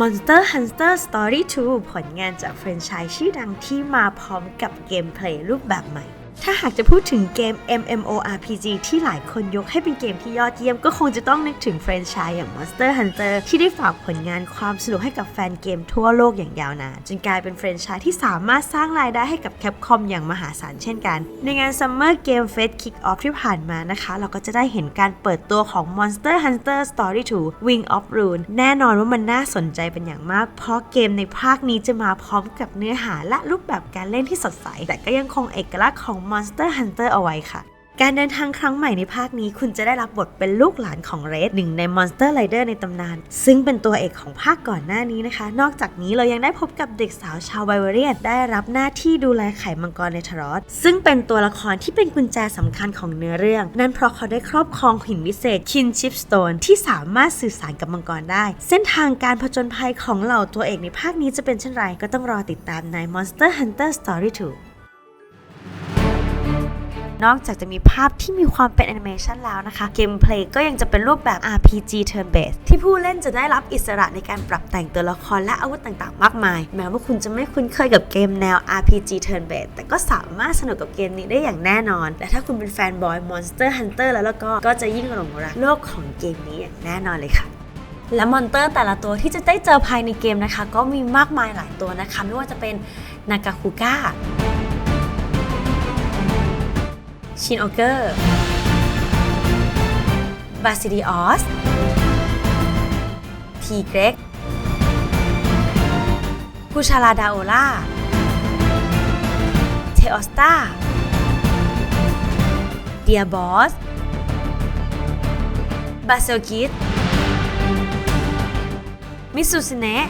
Monster Hunter Story 2 ผลงานจากแฟรนไชส์ชื่อดังที่มาพร้อมกับเกมเพลย์รูปแบบใหม่ ถ้าหากจะพูดถึงเกม MMORPG ที่หลายคนยกให้เป็นเกมที่ยอดเยี่ยมก็คงจะต้องนึกถึงแฟรนไชส์อย่าง Monster Hunter ที่ได้ฝากผลงานความสนุกให้กับแฟนเกมทั่วโลกอย่างยาวนานจนกลายเป็นแฟรนไชส์ที่สามารถสร้างรายได้ให้กับแคปคอมอย่างมหาศาลเช่นกัน ในงาน Summer Game Fest Kick Off ที่ผ่านมานะคะ เราก็จะได้เห็นการเปิดตัวของ Monster Hunter Story 2 Wing of Rune แน่นอนว่ามันน่าสนใจเป็นอย่างมาก เพราะเกมในภาคนี้จะมาพร้อมกับเนื้อหาและรูปแบบการเล่นที่สดใส แต่ก็ยังคงเอกลักษณ์ของ Monster Hunter เอาไว้ค่ะ การเดินทางครั้งใหม่ในภาคนี้ คุณจะได้รับบทเป็นลูกหลานของเรดหนึ่งใน Monster Rider ในตำนาน ซึ่งเป็นตัวเอกของภาคก่อนหน้านี้นะคะ นอกจากนี้เรายังได้พบกับเด็กสาวชาวไบเวเรียนได้รับหน้าที่ดูแลไข่มังกรในทรอสซึ่งเป็นตัวละครที่เป็นกุญแจสำคัญของเนื้อเรื่อง นั่นเพราะเขาได้ครอบครองหินวิเศษ Kinship Stone ที่สามารถสื่อสารกับมังกรได้ เส้นทางการผจญภัยของเหล่าตัวเอกในภาคนี้จะเป็นเช่นไรก็ต้องรอติดตามใน Monster Hunter Story 2 นอกจากจะมีภาพที่มีความเป็นแอนิเมชันแล้วนะคะ เกมเพลย์ก็ยังจะเป็นรูปแบบ RPG turn based ที่ผู้เล่นจะได้รับอิสระในการปรับแต่งตัวละครและอาวุธต่างๆ มากมาย แม้ว่าคุณจะไม่คุ้นเคยกับเกมแนว RPG turn based แต่ก็สามารถสนุกกับเกมนี้ได้อย่างแน่นอน และถ้าคุณเป็นแฟนบอย Monster Hunter แล้วแล้วก็ก็จะยิ่งหลงรักโลกของเกมนี้อย่างแน่นอนเลยค่ะและมอนเตอร์แต่ละตัวที่จะได้เจอภายในเกมนะคะ ก็มีมากมายหลายตัวนะคะ ไม่ว่าจะเป็นนากาคุก้า ชินโอเกอร์บาซิดิออสทีเกรกกูชาลาดาโอล่าเทออสตาเดียบอสบาเซกิสมิสุสเนะ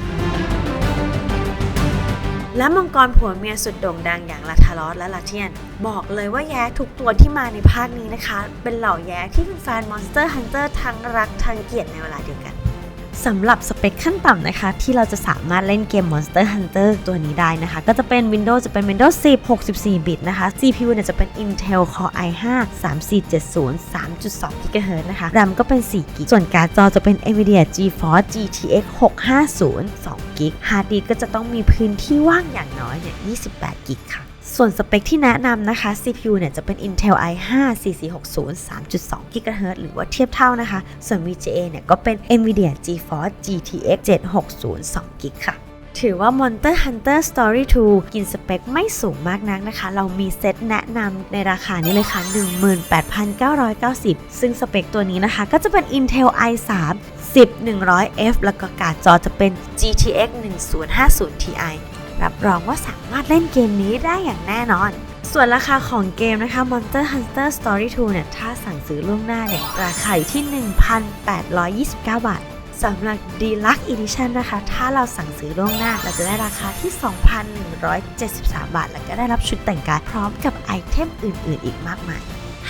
และมังกรผัวเมียสุดโด่งดังอย่างลาทารอสและลาเทียน บอกเลยว่าแย้ทุกตัวที่มาในภาคนี้นะคะ เป็นเหล่าแย้ที่เป็นแฟนมอนสเตอร์ฮันเตอร์ทั้งรักทั้งเกลียดในเวลาเดียวกัน สำหรับสเปคขั้นต่ำนะคะ ที่เราจะสามารถเล่นเกม Monster Hunter ตัวนี้ได้นะคะ ก็จะเป็น Windows จะเป็น Windows 10 64 บิตนะคะ CPU เนี่ยจะเป็น Intel Core i5 3470 3.2 GHz นะคะ RAM ก็เป็น 4 g b ส่วนการ์ดจอจะเป็น Nvidia GeForce GTX 650 2 g b Hard disk ก็จะต้องมีพื้นที่ว่างอย่างน้อยเนี่ย28 g b ค่ะ ส่วนสเปคที่แนะนำนะคะ CPU เนี่ยจะเป็น Intel i5 4460 3.2 GHz หรือว่าเทียบเท่านะคะ ส่วน VGA เนี่ยก็เป็น Nvidia GeForce GTX 760 2 g b ค่ะถือว่า Monster Hunter Story 2 กินสเปคไม่สูงมากนักนะคะ เรามีเซตแนะนำในราคานี้เลยค่ะ 18,990 ซึ่งสเปคตัวนี้นะคะ ก็จะเป็น Intel i3 10100F แล้วก็การ์ดจอจะเป็น GTX 1050 Ti รับรองว่าสามารถเล่นเกมนี้ได้อย่างแน่นอน ส่วนราคาของเกมนะคะ Monster Hunter Story 2 เนี่ย ถ้าสั่งซื้อล่วงหน้าเนี่ย ราคาอยู่ที่ 1,829 บาทสำหรับ Deluxe Edition นะคะ ถ้าเราสั่งซื้อล่วงหน้า เราจะได้ราคาที่ 2,173 บาท แล้วก็ได้รับชุดแต่งกายพร้อมกับไอเทมอื่น ๆ อีกมากมาย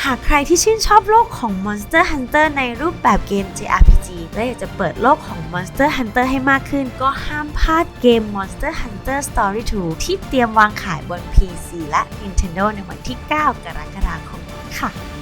หากใครที่ชื่นชอบโลกของ Monster Hunter ในรูปแบบเกม JRPG และอยากจะเปิดโลกของ Monster Hunter ให้มากขึ้น ก็ห้ามพลาดเกม Monster Hunter Story 2 ที่เตรียมวางขายบน PC และ Nintendo ในวันที่ 9 กรกฎาคมนี้ค่ะ